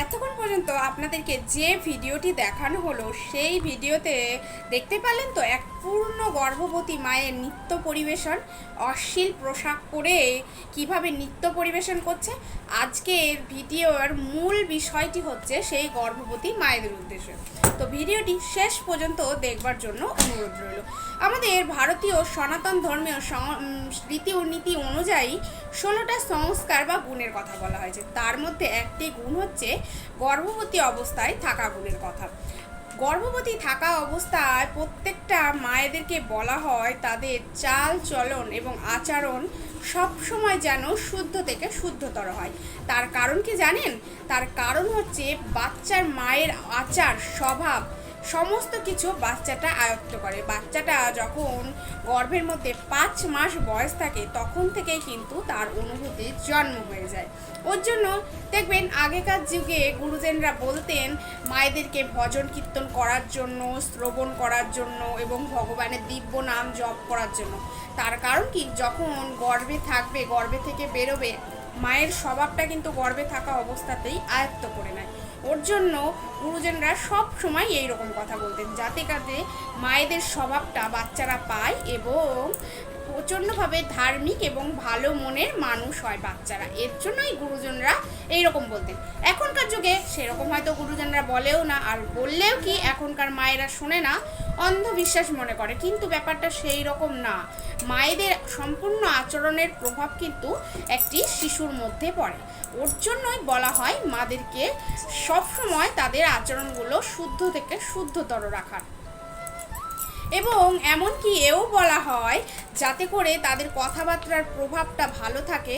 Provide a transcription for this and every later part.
এতক্ষণ পর্যন্ত আপনাদেরকে যে ভিডিওটি দেখানো হলো, সেই ভিডিওতে দেখতে পেলেন তো এক পূর্ণ গর্ভবতী মায়ের নৃত্য পরিবেশন, অশ্লীল পোশাক পরে কীভাবে নৃত্য পরিবেশন করছে। আজকের ভিডিওর মূল বিষয়টি হচ্ছে সেই গর্ভবতী মায়েদের উদ্দেশ্যে। তো ভিডিওটি শেষ পর্যন্ত দেখবার জন্য অনুরোধ রইল। আমাদের ভারতীয় সনাতন ধর্মীয় রীতি ও নীতি অনুযায়ী ষোলোটা সংস্কার বা গুণের কথা বলা হয়েছে। তার মধ্যে একটি গুণ হচ্ছে গর্ভবতী অবস্থায় থাকা গুণের কথা। গর্ভবতী থাকা অবস্থায় প্রত্যেকটা মায়েদেরকে বলা হয় তাদের চাল, চলন এবং আচরণ সবসময় যেন শুদ্ধ থেকে শুদ্ধতর হয়। তার কারণ কি জানেন? তার কারণ হচ্ছে বাচ্চার মায়ের আচার, স্বভাব সমস্ত কিছু বাচ্চাটা আয়ত্ত করে। বাচ্চাটা যখন গর্ভের মধ্যে পাঁচ মাস বয়স থাকে, তখন থেকেই কিন্তু তার অনুভূতির জন্ম হয়ে যায়। ওর জন্য দেখবেন, আগেকার যুগে গুরুজনরা বলতেন, মায়েদেরকে ভজন কীর্তন করার জন্য, শ্রবণ করার জন্য এবং ভগবানের দিব্য নাম জপ করার জন্য। তার কারণ কি? যখন গর্ভে থাকবে, গর্ভে থেকে বেরোবে, মায়ের স্বভাবটা কিন্তু গর্ভে থাকা অবস্থাতেই আয়ত্ত করে নেয়। ওর জন্য গুরুজনরা সব সময় এই রকম কথা বলতেন, যাতে কাতে মায়েদের স্বভাবটা বাচ্চারা পায় এবং প্রচণ্ডভাবে ধার্মিক এবং ভালো মনের মানুষ হয় বাচ্চারা। এর জন্যই গুরুজনরা এইরকম বলতেন। এখনকার যুগে সেরকম হয়তো গুরুজনরা বলেও না, আর বললেও কি এখনকার মায়েরা শোনে না। অন্ধবিশ্বাস মনে করে। কিন্তু ব্যাপারটা সেই রকম না। মায়েদের সম্পূর্ণ আচরণের প্রভাব কিন্তু একটি শিশুর মধ্যে পড়ে। ওর জন্যই বলা হয় মাদেরকে সবসময় তাদের আচরণগুলো শুদ্ধ থেকে শুদ্ধতর রাখার। এবং এমনকি এও বলা হয়, যাতে করে তাদের কথাবার্তার প্রভাবটা ভালো থাকে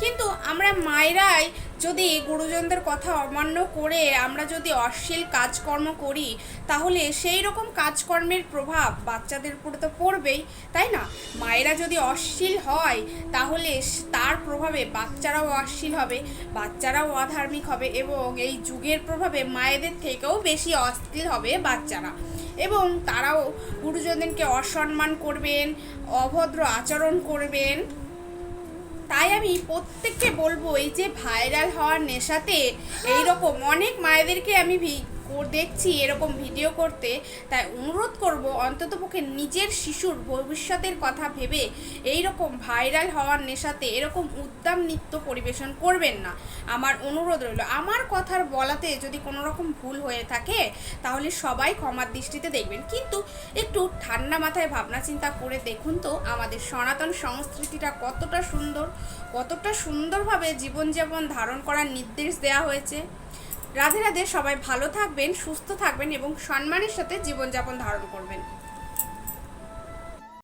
কিন্তু আমরা মায়েরাই যদি গুরুজনদের কথা অমান্য করে আমরা যদি অশ্লীল কাজকর্ম করি, তাহলে সেই রকম কাজকর্মের প্রভাব বাচ্চাদের উপরে তো পড়বেই, তাই না? মায়েরা যদি অশ্লীল হয়, তাহলে তার প্রভাবে বাচ্চারাও অশ্লীল হবে, বাচ্চারাও অধার্মিক হবে এবং এই যুগের প্রভাবে মায়েদের থেকেও বেশি অশ্লীল হবে বাচ্চারা। এবং তারাও গুরুজনদেরকে অসম্মান করবেন, অভদ্র আচরণ করবেন। তাই আমি প্রত্যেককে বলব এই যে ভাইরাল হওয়ার নেশাতে এইরকম অনেক মায়েদেরকে আমি দেখছি এরকম ভিডিও করতে, তাই অনুরোধ করব অন্ততপক্ষে নিজের শিশুর ভবিষ্যতের কথা ভেবে এই রকম ভাইরাল হওয়ার নেশাতে এরকম উদ্দাম নৃত্য পরিবেশন করবেন না। আমার অনুরোধ রইল, আমার কথার বলাতে যদি কোনো রকম ভুল হয়ে থাকে, তাহলে সবাই ক্ষমার দৃষ্টিতে দেখবেন। কিন্তু একটু ঠান্ডা মাথায় ভাবনা চিন্তা করে দেখুন তো, আমাদের সনাতন সংস্কৃতিটা কতটা সুন্দর, কতটা সুন্দরভাবে জীবনযাপন ধারণ করার নির্দেশ দেওয়া হয়েছে। রাধে রাধে সবাই ভালো থাকবেন সুস্থ থাকবেন এবং সম্মানের সাথে জীবনযাপন ধারণ করবেন।